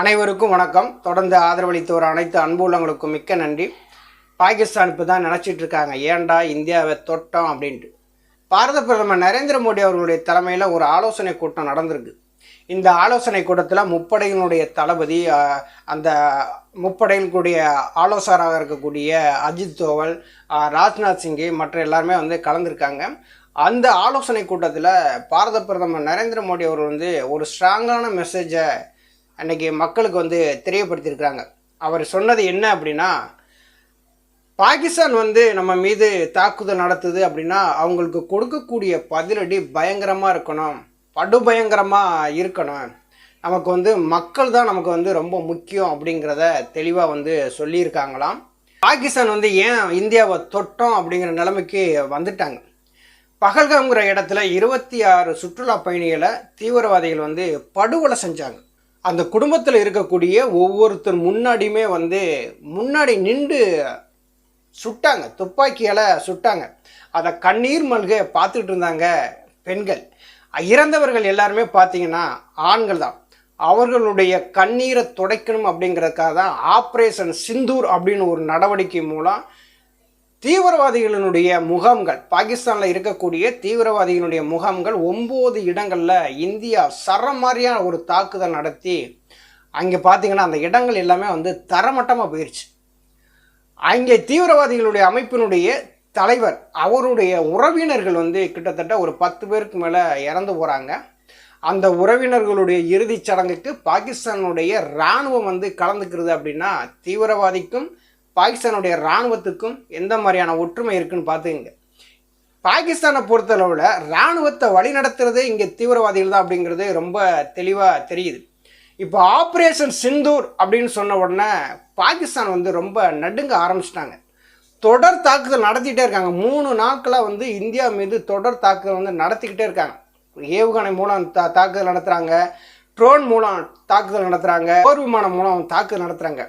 அனைவருக்கும் வணக்கம். தொடர்ந்து ஆதரவளித்து வர அனைத்து அன்புள்ளங்களுக்கும் மிக்க நன்றி. பாகிஸ்தான் இப்போ தான் நினச்சிட்டு இருக்காங்க ஏன்டா இந்தியாவை தொட்டோம் அப்படின்ட்டு. பாரத பிரதமர் நரேந்திர மோடி அவர்களுடைய தலைமையில் ஒரு ஆலோசனை கூட்டம் நடந்திருக்கு. இந்த ஆலோசனை கூட்டத்தில் முப்படையினுடைய தளபதி அந்த முப்படைகளுடைய ஆலோசகராக இருக்கக்கூடிய அஜித் தோவல் ராஜ்நாத் சிங்கி மற்ற எல்லாருமே வந்து கலந்துருக்காங்க. அந்த ஆலோசனை கூட்டத்தில் பாரத பிரதமர் நரேந்திர மோடி அவர் வந்து ஒரு ஸ்ட்ராங்கான மெசேஜை அன்னைக்கு மக்களுக்கு வந்து தெரியப்படுத்தியிருக்கிறாங்க. அவர் சொன்னது என்ன அப்படின்னா பாகிஸ்தான் வந்து நம்ம மீது தாக்குதல் நடத்துது அப்படின்னா அவங்களுக்கு கொடுக்கக்கூடிய பதிலடி பயங்கரமாக இருக்கணும். படுபயங்கரமாக இருக்கணும். நமக்கு வந்து மக்கள் தான் நமக்கு வந்து ரொம்ப முக்கியம் அப்படிங்கிறத தெளிவாக வந்து சொல்லியிருக்காங்களாம். பாகிஸ்தான் வந்து ஏன் இந்தியாவை தொட்டோம் அப்படிங்கிற நிலைமைக்கு வந்துட்டாங்க. பகல்காங்கிற இடத்துல இருபத்தி ஆறு சுற்றுலா பயணிகளை தீவிரவாதிகள் வந்து படுகொலை செஞ்சாங்க. அந்த குடும்பத்தில் இருக்கக்கூடிய ஒவ்வொருத்தர் முன்னாடியுமே வந்து முன்னாடி நின்று சுட்டாங்க. துப்பாக்கியால் சுட்டாங்க. அதை கண்ணீர் மல்க பார்த்துட்டு இருந்தாங்க பெண்கள். இறந்தவர்கள் எல்லாருமே பார்த்தீங்கன்னா ஆண்கள் தான். அவர்களுடைய கண்ணீரை துடைக்கணும் அப்படிங்கிறதுக்காக தான் ஆப்ரேஷன் சிந்தூர் அப்படின்னு ஒரு நடவடிக்கை மூலம் தீவிரவாதிகளினுடைய முகாம்கள் பாகிஸ்தானில் இருக்கக்கூடிய தீவிரவாதிகளுடைய முகாம்கள் ஒம்பது இடங்களில் இந்தியா சரமாரியான ஒரு தாக்குதல் நடத்தி அங்கே பார்த்தீங்கன்னா அந்த இடங்கள் எல்லாமே வந்து தரமட்டமாக போயிடுச்சு அங்கே தீவிரவாதிகளுடைய அமைப்பினுடைய தலைவர் அவருடைய உறவினர்கள் வந்து கிட்டத்தட்ட ஒரு பத்து பேருக்கு மேலே இறந்து போகிறாங்க அந்த உறவினர்களுடைய இறுதிச் சடங்குக்கு பாகிஸ்தானுடைய இராணுவம் வந்து கலந்துக்கிறது அப்படின்னா தீவிரவாதிக்கும் பாகிஸ்தானுடைய இராணுவத்துக்கும் எந்த மாதிரியான ஒற்றுமை இருக்குன்னு பார்த்துங்க பாகிஸ்தானை பொறுத்தளவில் இராணுவத்தை வழிநடத்துறதே இங்கே தீவிரவாதிகள் தான் அப்படிங்கிறது ரொம்ப தெளிவாக தெரியுது. இப்போ ஆப்ரேஷன் சிந்தூர் அப்படின்னு சொன்ன உடனே பாகிஸ்தான் வந்து ரொம்ப நடுங்க ஆரம்பிச்சிட்டாங்க. தொடர் தாக்குதல் நடத்திக்கிட்டே இருக்காங்க. மூணு நாட்களாக வந்து இந்தியா மீது தொடர் தாக்குதல் வந்து நடத்திக்கிட்டே இருக்காங்க. ஏவுகணை மூலம் தா தாக்குதல் நடத்துகிறாங்க ட்ரோன் மூலம் தாக்குதல் நடத்துகிறாங்க போர் விமானம் மூலம் தாக்குதல் நடத்துகிறாங்க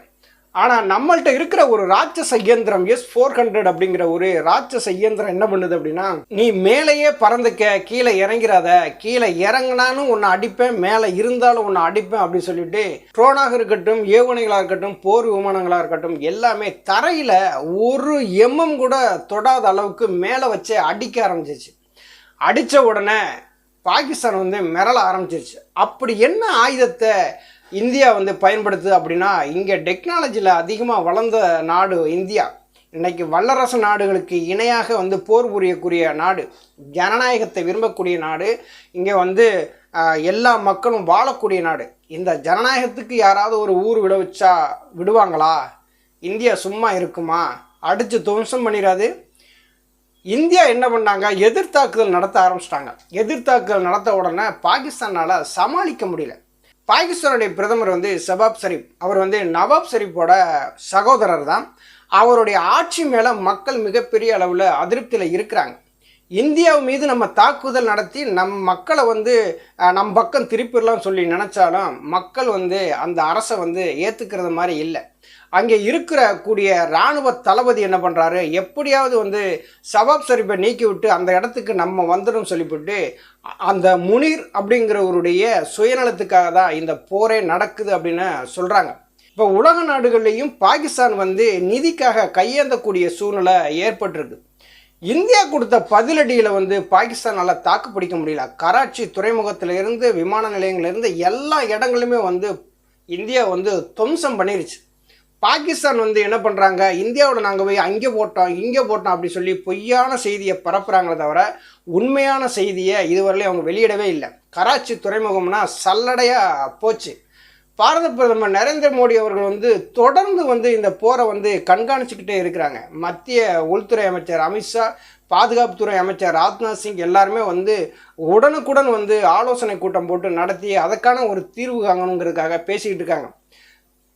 ஆனால் நம்மள்கிட்ட இருக்கிற ஒரு ராட்சச இயந்திரம் எஸ் ஃபோர் ஹண்ட்ரட் அப்படிங்கிற ஒரு ராட்சச இயந்திரம் என்ன பண்ணுது அப்படின்னா நீ மேலேயே பறந்துக்க கீழே இறங்கிறாத கீழே இறங்கினாலும் உன்னை அடிப்பேன் மேலே இருந்தாலும் உன்னை அடிப்பேன் அப்படின்னு சொல்லிட்டு ட்ரோனாக இருக்கட்டும் ஏவுகணைகளாக இருக்கட்டும் போர் விமானங்களாக இருக்கட்டும் எல்லாமே தரையில் ஒரு எம்எம் கூட தொடாத அளவுக்கு மேலே வச்சே அடிக்க ஆரம்பிச்சிச்சு அடித்த உடனே பாகிஸ்தான் வந்து மிரள ஆரம்பிச்சிருச்சு. அப்படி என்ன ஆயுதத்தை இந்தியா வந்து பயன்படுத்துது அப்படின்னா இங்கே டெக்னாலஜியில் அதிகமாக வளர்ந்த நாடு இந்தியா. இன்றைக்கி வல்லரசு நாடுகளுக்கு இணையாக வந்து போர் புரியக்கூடிய நாடு ஜனநாயகத்தை விரும்பக்கூடிய நாடு இங்கே வந்து எல்லா மக்களும் வாழக்கூடிய நாடு. இந்த ஜனநாயகத்துக்கு யாராவது ஒரு ஊர் விட வச்சா விடுவாங்களா? இந்தியா சும்மா இருக்குமா? அடித்து துவம்சம் பண்ணிடாது இந்தியா என்ன பண்ணாங்க? எதிர்த்தாக்குதல் நடத்த ஆரம்பிச்சிட்டாங்க. எதிர்த்தாக்குதல் நடத்த உடனே பாகிஸ்தானால் சமாளிக்க முடியல. பாகிஸ்தானுடைய பிரதமர் வந்து சபாப் ஷரீப். அவர் வந்து நவாப் ஷரீஃபோட சகோதரர் தான் அவருடைய ஆட்சி மேலே மக்கள் மிகப்பெரிய அளவில் அதிருப்தியில் இருக்கிறாங்க. இந்தியா மீது நம்ம தாக்குதல் நடத்தி நம் மக்களை வந்து நம் பக்கம் திருப்பிடலாம் சொல்லி நினச்சாலும் மக்கள் வந்து அந்த அரசை வந்து ஏற்றுக்கிறது மாதிரி இல்லை. அங்கே இருக்கிற கூடிய இராணுவ தளபதி என்ன பண்ணுறாரு எப்படியாவது வந்து சவாப் ஷரீஃபை நீக்கி விட்டு அந்த இடத்துக்கு நம்ம வந்துடும் சொல்லிவிட்டு அந்த முனீர் அப்படிங்கிறவருடைய சுயநலத்துக்காக தான் இந்த போரே நடக்குது அப்படின்னு சொல்கிறாங்க இப்போ உலக நாடுகள்லேயும் பாகிஸ்தான் வந்து நிதிக்காக கையேந்தக்கூடிய சூழ்நிலை ஏற்பட்டிருக்கு. இந்தியா கொடுத்த பதிலடியில் வந்து பாகிஸ்தானால் தாக்கு பிடிக்க முடியல. கராச்சி துறைமுகத்திலிருந்து விமான நிலையங்கள்லேருந்து எல்லா இடங்களுமே வந்து இந்தியா வந்து துவம்சம் பண்ணிருச்சு. பாகிஸ்தான் வந்து என்ன பண்ணுறாங்க இந்தியாவோட நாங்கள் போய் அங்கே போட்டோம் இங்கே போட்டோம் அப்படி சொல்லி பொய்யான செய்தியை பரப்புகிறாங்களே தவிர உண்மையான செய்தியை இதுவரையிலும் அவங்க வெளியிடவே இல்லை. கராச்சி துறைமுகம்னா சல்லடையாக போச்சு. பாரத பிரதமர் நரேந்திர மோடி அவர்கள் வந்து தொடர்ந்து வந்து இந்த போரை வந்து கண்காணிச்சுக்கிட்டே இருக்கிறாங்க. மத்திய உள்துறை அமைச்சர் அமித்ஷா பாதுகாப்புத்துறை அமைச்சர் ராஜ்நாத் சிங் எல்லாருமே வந்து உடனுக்குடன் வந்து ஆலோசனை கூட்டம் போட்டு நடத்தி அதற்கான ஒரு தீர்வு காங்கணுங்கிறதுக்காக பேசிக்கிட்டு இருக்காங்க.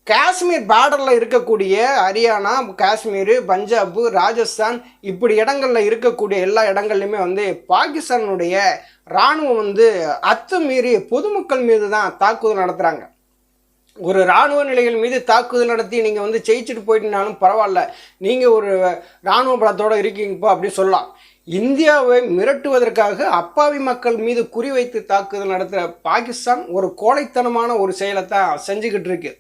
காஷ்மீர் பார்டரில் இருக்கக்கூடிய ஹரியானா காஷ்மீர் பஞ்சாப் ராஜஸ்தான் இப்படி இடங்களில் இருக்கக்கூடிய எல்லா இடங்கள்லையுமே வந்து பாகிஸ்தானுடைய இராணுவம் வந்து அத்துமீறி பொதுமக்கள் மீது தான் தாக்குதல் நடத்துகிறாங்க ஒரு இராணுவ நிலைகள் மீது தாக்குதல் நடத்தி நீங்கள் வந்து ஜெயிச்சுட்டு போயிட்டுனாலும் பரவாயில்ல. நீங்கள் ஒரு இராணுவ பலத்தோடு இருக்கீங்கப்பா அப்படி சொல்லலாம். இந்தியாவை மிரட்டுவதற்காக அப்பாவி மக்கள் மீது குறிவைத்து தாக்குதல் நடத்துகிற பாகிஸ்தான் ஒரு கோழைத்தனமான ஒரு செயலை தான் செஞ்சுக்கிட்டு இருக்கு.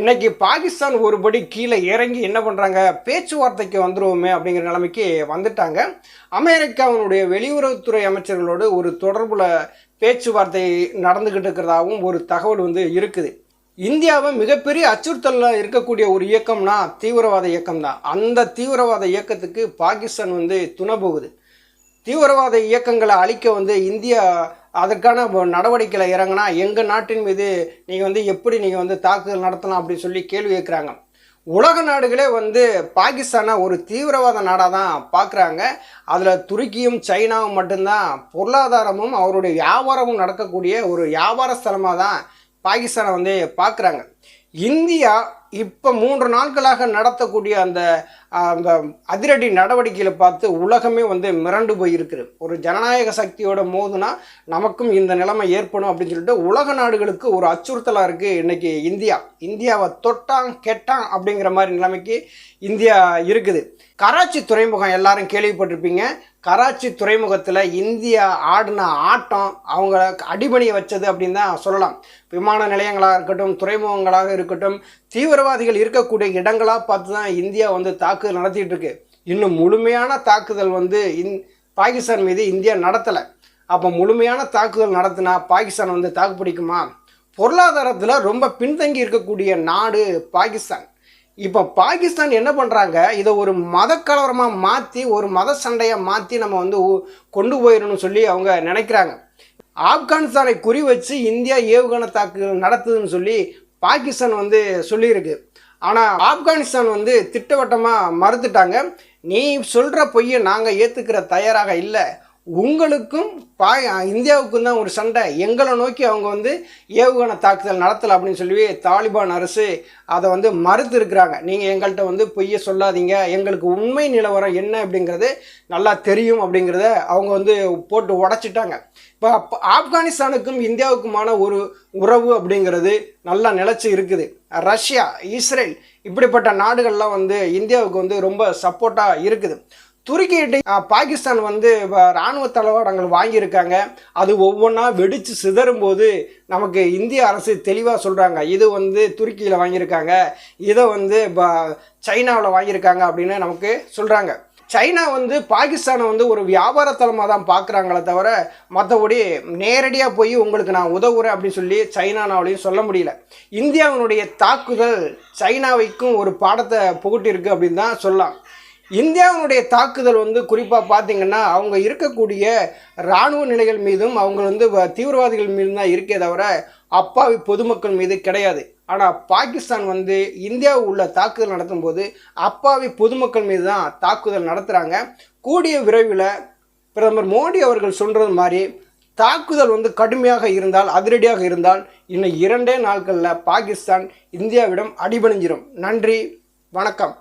இன்னைக்கு பாகிஸ்தான் ஒருபடி கீழே இறங்கி என்ன பண்ணுறாங்க பேச்சுவார்த்தைக்கு வந்துருவோமே அப்படிங்கிற நிலைமைக்கு வந்துட்டாங்க. அமெரிக்காவினுடைய வெளியுறவுத்துறை அமைச்சர்களோடு ஒரு தொடர்பில் பேச்சுவார்த்தை நடந்துக்கிட்டு இருக்கிறதாகவும் ஒரு தகவல் வந்து இருக்குது. இந்தியாவை மிகப்பெரிய அச்சுறுத்தலில் இருக்கக்கூடிய ஒரு இயக்கம்னா தீவிரவாத இயக்கம் தான் அந்த தீவிரவாத இயக்கத்துக்கு பாகிஸ்தான் வந்து துணை போகுது. தீவிரவாத இயக்கங்களை அழிக்க வந்து இந்தியா அதற்கான நடவடிக்கையில் இறங்கினா எங்கள் நாட்டின் மீது நீங்கள் வந்து எப்படி நீங்கள் வந்து தாக்குதல் நடத்தலாம் அப்படின்னு சொல்லி கேள்வி கேட்குறாங்க உலக நாடுகளே வந்து பாகிஸ்தானை ஒரு தீவிரவாத நாடாக தான் பார்க்குறாங்க அதில் துருக்கியும் சைனாவும் மட்டும்தான் பொருளாதாரமும் அவருடைய வியாபாரமும் நடக்கக்கூடிய ஒரு வியாபார ஸ்தலமாக தான் பாகிஸ்தானை வந்து பார்க்குறாங்க இந்தியா இப்போ மூன்று நாட்களாக நடத்தக்கூடிய அந்த அந்த அதிரடி நடவடிக்கையில் பார்த்து உலகமே வந்து மிரண்டு போயிருக்குது. ஒரு ஜனநாயக சக்தியோட மோதுனா நமக்கும் இந்த நிலைமை ஏற்படும் அப்படின்னு சொல்லிட்டு உலக நாடுகளுக்கு ஒரு அச்சுறுத்தலாக இருக்குது இன்றைக்கி இந்தியா. இந்தியாவை தொட்டான் கெட்டான் அப்படிங்கிற மாதிரி நிலைமைக்கு இந்தியா இருக்குது. கராச்சி துறைமுகம் எல்லாரும் கேள்விப்பட்டிருப்பீங்க. கராச்சி துறைமுகத்தில் இந்தியா ஆடின ஆட்டம் அவங்கள அடிபணிய வச்சது அப்படின்னு தான் சொல்லலாம். விமான நிலையங்களாக இருக்கட்டும் துறைமுகங்களாக இருக்கட்டும் தீவிரவாதிகள் இருக்கக்கூடிய இடங்களாக பார்த்து தான் இந்தியா வந்து தாக்குதல் நடத்திட்டு இருக்கு இன்னும் முழுமையான தாக்குதல் வந்து இந் பாகிஸ்தான் மீது இந்தியா நடத்தலை. அப்போ முழுமையான தாக்குதல் நடத்தினா பாகிஸ்தான் வந்து தாக்குப்பிடிக்குமா பொருளாதாரத்தில் ரொம்ப பின்தங்கி இருக்கக்கூடிய நாடு பாகிஸ்தான். இப்போ பாகிஸ்தான் என்ன பண்ணுறாங்க இதை ஒரு மத கலவரமாக மாற்றி ஒரு மத சண்டையாக மாற்றி நம்ம வந்து கொண்டு போயிடணும்னு சொல்லி அவங்க நினைக்கிறாங்க. ஆப்கானிஸ்தானை குறி வச்சு இந்தியா ஏவுகணை தாக்குதல் நடத்துதுன்னு சொல்லி பாகிஸ்தான் வந்து சொல்லியிருக்கு. ஆனால் ஆப்கானிஸ்தான் வந்து திட்டவட்டமாக மறுத்துட்டாங்க. நீ சொல்கிற பொய்யை நாங்கள் ஏற்றுக்கிற தயாராக இல்லை. உங்களுக்கும் பா இந்தியாவுக்கும் தான் ஒரு சண்டை. எங்களை நோக்கி அவங்க வந்து ஏவுகணை தாக்குதல் நடத்தலை அப்படின்னு சொல்லி தாலிபான் அரசு அதை வந்து மறுத்து இருக்கிறாங்க நீங்கள் எங்கள்கிட்ட வந்து பொய்யை சொல்லாதீங்க. எங்களுக்கு உண்மை நிலவரம் என்ன அப்படிங்கிறது நல்லா தெரியும் அப்படிங்கிறத அவங்க வந்து போட்டு உடச்சிட்டாங்க. இப்போ ஆப்கானிஸ்தானுக்கும் இந்தியாவுக்குமான ஒரு உறவு அப்படிங்கிறது நல்லா நிலச்சி இருக்குது. ரஷ்யா இஸ்ரேல் இப்படிப்பட்ட நாடுகள்லாம் வந்து இந்தியாவுக்கு வந்து ரொம்ப சப்போர்ட்டாக இருக்குது. துருக்கியிட்ட பாகிஸ்தான் வந்து இராணுவ ராணுவ தளவாடங்கள் வாங்கியிருக்காங்க. அது ஒவ்வொன்றா வெடித்து சிதறும் போது நமக்கு இந்திய அரசு தெளிவாக சொல்கிறாங்க இது வந்து துருக்கியில் வாங்கியிருக்காங்க. இதை வந்து சைனாவில் வாங்கியிருக்காங்க அப்படின்னு நமக்கு சொல்கிறாங்க சைனா வந்து பாகிஸ்தானை வந்து ஒரு வியாபார தளமாக தான் பார்க்குறாங்களே தவிர மற்றபடி நேரடியாக போய் உங்களுக்கு நான் உதவுறேன் அப்படின்னு சொல்லி சைனானாவிலையும் சொல்ல முடியல. இந்தியாவினுடைய தாக்குதல் சைனாவைக்கும் ஒரு பாடத்தை புகட்டியிருக்கு அப்படின்னு தான் சொல்லலாம். இந்தியாவினுடைய தாக்குதல் வந்து குறிப்பாக பார்த்தீங்கன்னா அவங்க இருக்கக்கூடிய இராணுவ நிலைகள் மீதும் அவங்க வந்து வ- தீவிரவாதிகள் மீதும் தான் இருக்கே தவிர அப்பாவி பொதுமக்கள் மீது கிடையாது. ஆனால் பாகிஸ்தான் வந்து இந்தியாவில் உள்ள தாக்குதல் நடத்தும் போது அப்பாவி பொதுமக்கள் மீது தான் தாக்குதல் நடத்துகிறாங்க கூடிய விரைவில் பிரதமர் மோடி அவர்கள் சொல்கிறது மாதிரி தாக்குதல் வந்து கடுமையாக இருந்தால் அதிரடியாக இருந்தால் இன்னும் இரண்டே நாட்களில் பாகிஸ்தான் இந்தியாவிடம் அடிபணிஞ்சிடும் நன்றி வணக்கம்.